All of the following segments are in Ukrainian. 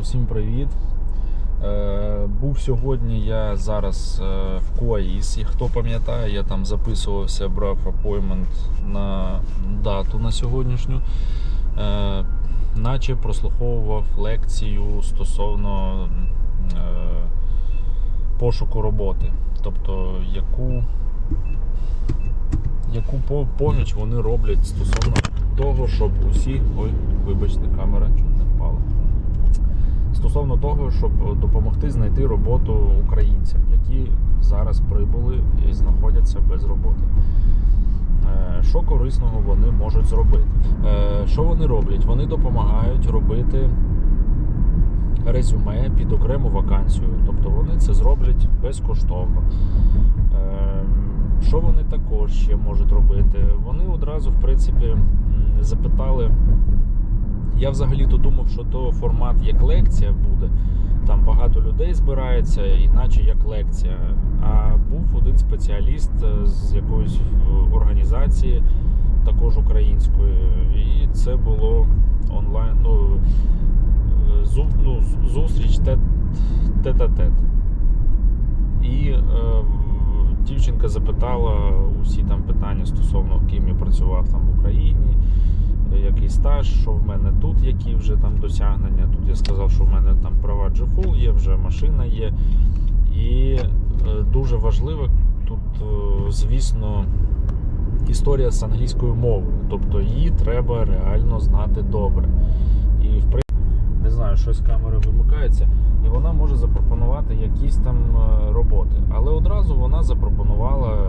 усім привіт. Е, був сьогодні я зараз е, в Куаїс, і хто пам'ятає, я там записувався, брав апоймент на дату на сьогоднішню, е, наче прослуховував лекцію стосовно пошуку роботи. Тобто, яку, яку поміч вони роблять стосовно того, щоб усі. Ой, вибачте, камера чуть не впала стосовно того, щоб допомогти знайти роботу українцям, які зараз прибули і знаходяться без роботи. Е, Що корисного вони можуть зробити? Е, Що вони роблять? Вони допомагають робити резюме під окрему вакансію. Тобто вони це зроблять безкоштовно. Е, Що вони також ще можуть робити? Вони одразу, в принципі, запитали. Я взагалі-то думав, що то формат як лекція буде. Там багато людей збирається, іначе як лекція. А був один спеціаліст е, з якоїсь е, організації, також української, і це було онлайн. Ну, е, зу, ну, зустріч тет, тет-а-тет. І е, дівчинка запитала усі там питання стосовно ким я працював там в Україні який стаж, що в мене тут, які вже там досягнення. Тут я сказав, що в мене там права GFUL є, вже машина є. І е, дуже важливо тут, е, звісно, історія з англійською мовою. Тобто її треба реально знати добре. І в не знаю, щось камера вимикається, і вона може запропонувати якісь там е, роботи. Але одразу вона запропонувала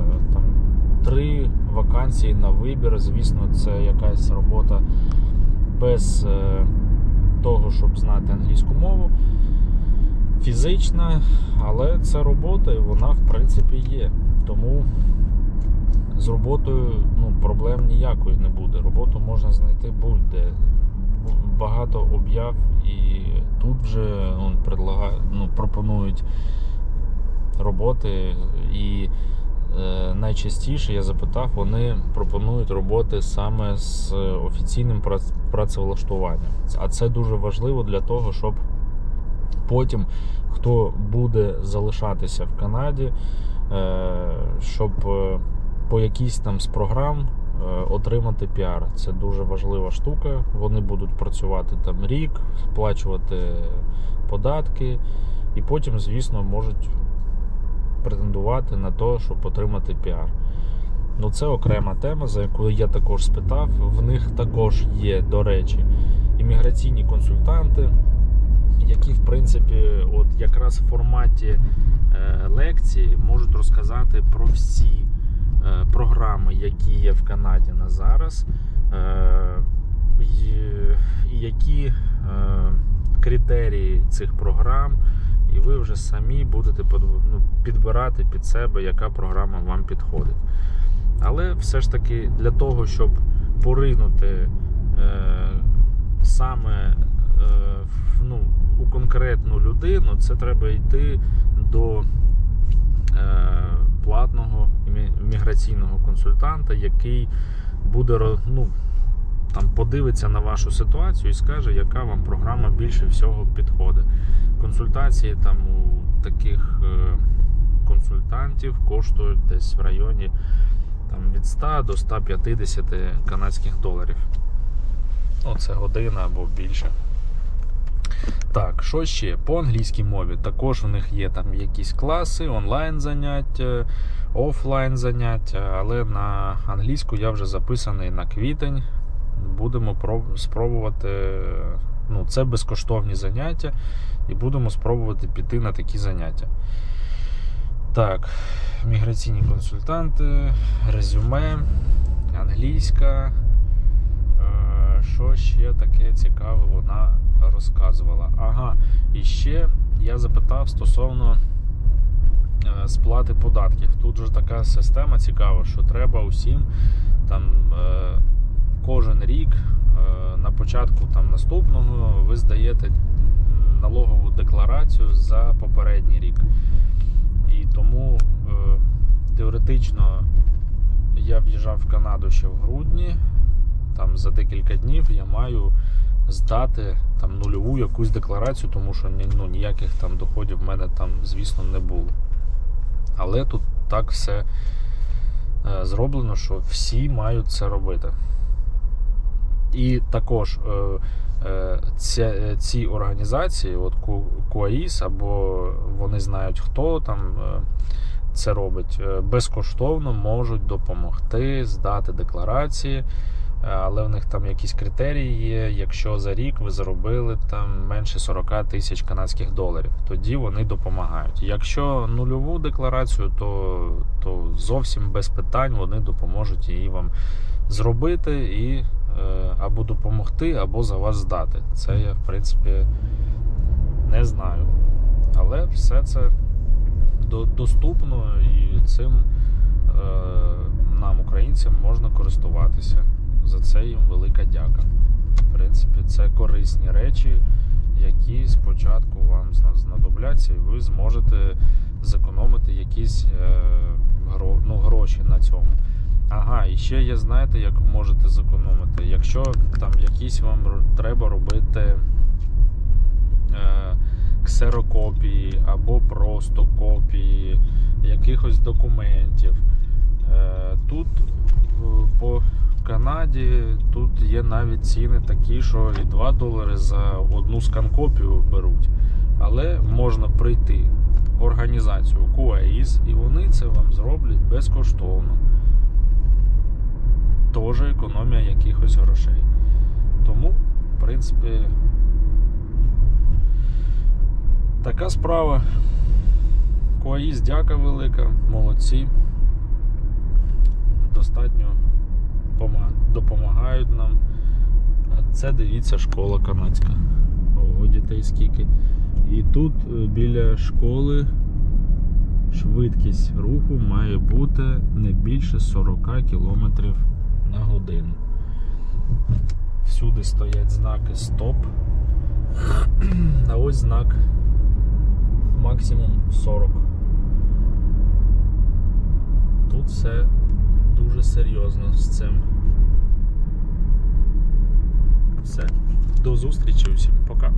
вакансії на вибір. Звісно, це якась робота без е, того, щоб знати англійську мову. Фізична, але це робота, і вона в принципі є. Тому з роботою ну, проблем ніякої не буде. Роботу можна знайти будь-де. Багато об'яв, і тут вже ну, ну, пропонують роботи. І найчастіше я запитав, вони пропонують роботи саме з офіційним прац- працевлаштуванням. А це дуже важливо для того, щоб потім хто буде залишатися в Канаді, е, щоб е, по якійсь там з програм е, отримати піар. Це дуже важлива штука. Вони будуть працювати там рік, сплачувати податки, і потім, звісно, можуть претендувати на те, щоб отримати піар. Ну, це окрема тема, за яку я також спитав. В них також є, до речі, імміграційні консультанти, які, в принципі, от якраз в форматі е, лекції можуть розказати про всі е, програми, які є в Канаді на зараз, е, і, які критерії цих програм, і ви вже самі будете ну, підбирати під себе, яка програма вам підходить. Але все ж таки для того, щоб поринути е, саме е, ну, у конкретну людину, це треба йти до е, платного міграційного консультанта, який буде ну, там, подивиться на вашу ситуацію і скаже, яка вам програма більше всього підходить. Консультації там у таких е, консультантів коштують десь в районі там, від 100 до 150 канадських доларів. Ну, це година або більше. Так, що ще? По англійській мові також у них є там якісь класи, онлайн заняття, офлайн заняття, але на англійську я вже записаний на квітень. Будемо спробувати. Ну, це безкоштовні заняття, і будемо спробувати піти на такі заняття. Так, міграційні консультанти, резюме, англійська. Е, Що ще таке цікаве вона розказувала? Ага, і ще я запитав стосовно е, сплати податків. Тут же така система цікава, що треба усім там початку там наступного ви здаєте налогову декларацію за попередній рік. І тому е, теоретично я в'їжджав в Канаду ще в грудні. Там за декілька днів я маю здати там нульову якусь декларацію, тому що ну, ніяких там доходів в мене там, звісно, не було. Але тут так все е, зроблено, що всі мають це робити. І також е, е, ці, ці організації, от Ку- КУАІС, або вони знають, хто там е, це робить, е, безкоштовно можуть допомогти здати декларації. Е, Але в них там якісь критерії є. Якщо за рік ви заробили там менше 40 тисяч канадських доларів, тоді вони допомагають. Якщо нульову декларацію, то, то зовсім без питань вони допоможуть її вам зробити і е, або допомогти, або за вас здати. Це я, в принципі, не знаю. Але все це доступно і цим е, нам, українцям, можна користуватися. За це їм велика дяка. В принципі, це корисні речі, які спочатку вам знадобляться, і ви зможете зекономити якісь е, ну, гроші на цьому. Ага, і ще є, знаєте, як можете зекономити. Якщо там якісь вам треба робити е, ксерокопії або просто копії якихось документів. Е, Тут е, по Канаді тут є навіть ціни такі, що і 2 долари за одну скан-копію беруть. Але можна прийти в організацію QAIS і вони це вам зроблять безкоштовно. Теж економія якихось грошей. Тому, в принципі, така справа. Коаїс, дяка велика, молодці. Достатньо допомагають нам. Це дивіться школа канадська. Ого, дітей скільки. І тут е, біля школи швидкість руху має бути не більше 40 км на годину. Всюди стоять знаки стоп. А ось знак максимум 40. Тут все дуже серйозно з цим. Все. До зустрічі усім. Пока.